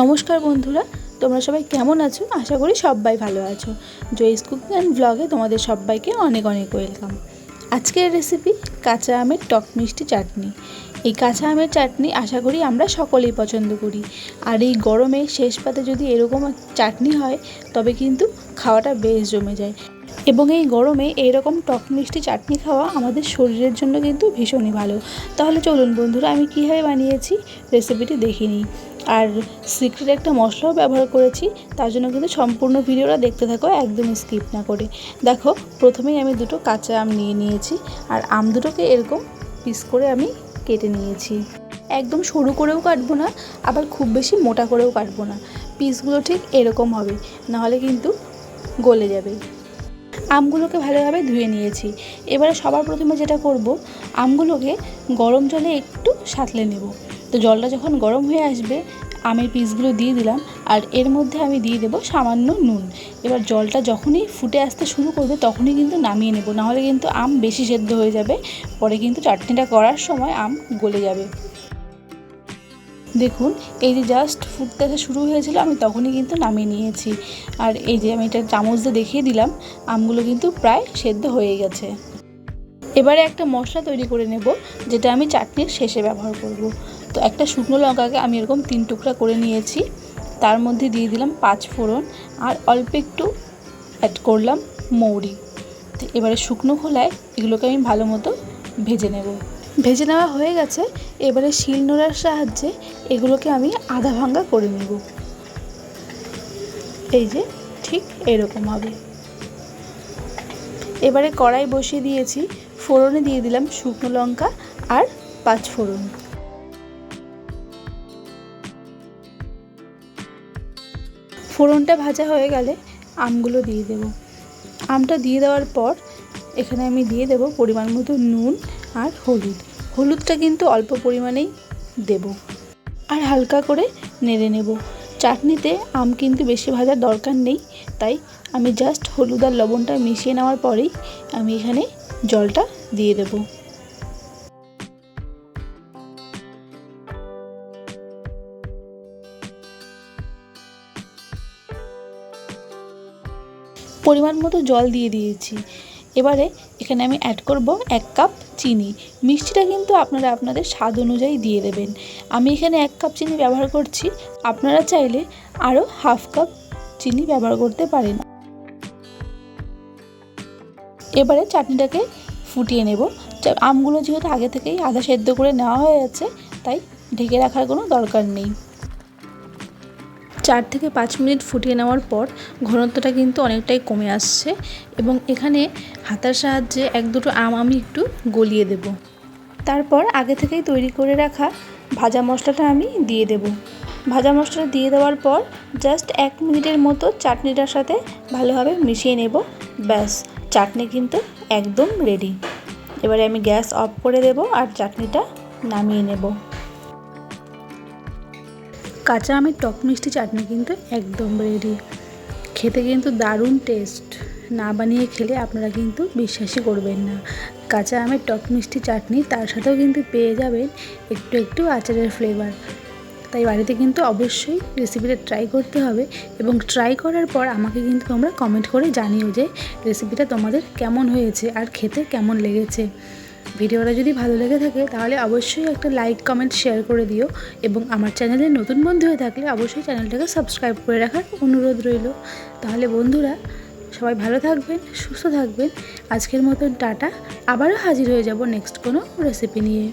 নমস্কার বন্ধুরা, তোমরা সবাই কেমন আছো? আশা করি সবাই ভালো আছো। জয়িস কুকিং অ্যান্ড ব্লগে তোমাদের সবাইকে অনেক অনেক ওয়েলকাম। আজকের রেসিপি কাঁচা আমের টক মিষ্টি চাটনি। এই কাঁচা আমের চাটনি আশা করি আমরা সকলেই পছন্দ করি। আর এই গরমে শেষ পাতে যদি এরকম চাটনি হয়, তবে কিন্তু খাওয়াটা বেশ জমে যায়। এবং এই গরমে এইরকম টক মিষ্টি চাটনি খাওয়া আমাদের শরীরের জন্য কিন্তু ভীষণই ভালো। তাহলে চলুন বন্ধুরা, আমি কীভাবে বানিয়েছি রেসিপিটি দেখে নিই। আর সিক্রেট একটা মশলাও ব্যবহার করেছি, তার জন্য কিন্তু সম্পূর্ণ ভিডিওটা দেখতে থাকো একদম স্কিপ না করে। দেখো, প্রথমেই আমি দুটো কাঁচা আম নিয়ে নিয়েছি, আর আম দুটোকে এরকম পিস করে আমি কেটে নিয়েছি। একদম সরু করেও কাটবো না, আবার খুব বেশি মোটা করেও কাটবো না। পিসগুলো ঠিক এরকম হবে, নাহলে কিন্তু গলে যাবে। আমগুলোকে ভালোভাবে ধুয়ে নিয়েছি। এবারে সবার প্রথমে যেটা করব, আমগুলোকে গরম জলে একটু সাঁতলে নেব। তো জলটা যখন গরম হয়ে আসবে আমের পিসগুলো দিয়ে দিলাম আর এর মধ্যে আমি দিয়ে দেবো সামান্য নুন। এবার জলটা যখনই ফুটে আসতে শুরু করবে, তখনই কিন্তু নামিয়ে নেব। নাহলে কিন্তু আম বেশি সেদ্ধ হয়ে যাবে। পরে কিন্তু চাটনিটা করার সময় আম গলে যাবে। দেখুন, এই যে জাস্ট ফুটতে আসা শুরু হয়েছিল, আমি তখনই কিন্তু নামিয়ে নিয়েছি। আর এই যে আমি এটা চামচ দিয়ে দেখিয়ে দিলাম, আমগুলো কিন্তু প্রায় সেদ্ধ হয়ে গেছে। এবারে একটা মশলা তৈরি করে নেব, যেটা আমি চাটনির শেষে ব্যবহার করব। তো একটা শুকনো লঙ্কাকে আমি এরকম তিন টুকরা করে নিয়েছি। তার মধ্যে দিয়ে দিলাম পাঁচ ফোড়ন আর অল্প একটু অ্যাড করলাম মৌরি। তো এবারে শুকনো খোলায় এগুলোকে আমি ভালো মতো ভেজে নেব। ভেজে নেওয়া হয়ে গেছে। এবারে শিল নোড়ার সাহায্যে এগুলোকে আমি আধা ভাঙ্গা করে নেব। এই যে ঠিক এরকম হবে। এবারে কড়াই বসিয়ে দিয়েছি। ফোড়নে দিয়ে দিলাম শুকনো লঙ্কা আর পাঁচ ফোড়ন। ফোড়নটা ভাজা হয়ে গেলে আমগুলো দিয়ে দেব। আমটা দিয়ে দেওয়ার পর এখানে আমি দিয়ে দেব পরিমাণ মতো নুন আর হলুদ। হলুদটা কিন্তু অল্প পরিমাণেই দেব। আর হালকা করে নেড়ে নেব। চাটনিতে আম কিন্তু বেশি ভাজার দরকার নেই, তাই আমি জাস্ট হলুদ আর লবণটা মিশিয়ে নেওয়ার পরেই আমি এখানে জলটা দিয়ে দেব। পরিমাণ মতো জল দিয়ে দিয়েছি। এবারে এখানে আমি অ্যাড করব এক কাপ চিনি। মিষ্টিটা কিন্তু আপনারা আপনাদের স্বাদ অনুযায়ী দিয়ে দেবেন। আমি এখানে এক কাপ চিনি ব্যবহার করছি। আপনারা চাইলে আরও হাফ কাপ চিনি ব্যবহার করতে পারেন। এবারে চাটনিটাকে ফুটিয়ে নেব। আমগুলো যেহেতু আগে থেকেই আধা সেদ্ধ করে নেওয়া হয়ে যাচ্ছে তাই ঢেকে রাখার কোনো দরকার নেই। চার থেকে পাঁচ মিনিট ফুটিয়ে নেওয়ার পর ঘনত্বটা কিন্তু অনেকটাই কমে আসছে এবং এখানে হাতার সাহায্যে এক দুটো আম আমি একটু গলিয়ে দেব। তারপর আগে থেকেই তৈরি করে রাখা ভাজা মশলাটা আমি দিয়ে দেব। ভাজা মশলাটা দিয়ে দেওয়ার পর জাস্ট এক মিনিটের মতো চাটনিটার সাথে ভালোভাবে মিশিয়ে নেব। ব্যাস, চাটনি কিন্তু একদম রেডি এবারে আমি গ্যাস অফ করে দেব আর চাটনিটা নামিয়ে নেব। কাঁচা আমের টক মিষ্টি চাটনি কিন্তু একদম রেডি খেতে কিন্তু দারুণ টেস্ট না বানিয়ে খেলে আপনারা কিন্তু বিশ্বাসই করবেন না। কাঁচা আমের টক মিষ্টি চাটনি তার সাথেও কিন্তু পেয়ে যাবেন একটু একটু আচারের ফ্লেভার তাই বাড়িতে কিন্তু অবশ্যই রেসিপিটা ট্রাই করতে হবে এবং ট্রাই করার পর আমাকে কিন্তু তোমরা কমেন্ট করে জানিও যে রেসিপিটা তোমাদের কেমন হয়েছে আর খেতে কেমন লেগেছে। ভিডিওটা যদি ভালো লেগে থাকে, তাহলে অবশ্যই একটা লাইক কমেন্ট শেয়ার করে দিও এবং আমার চ্যানেলে নতুন বন্ধু হয়ে থাকলে অবশ্যই চ্যানেলটাকে সাবস্ক্রাইব করে রাখার অনুরোধ রইল। তাহলে বন্ধুরা, সবাই ভালো থাকবেন, সুস্থ থাকবেন। আজকের মতন টাটা। আবারও হাজির হয়ে যাব নেক্সট কোনো রেসিপি নিয়ে।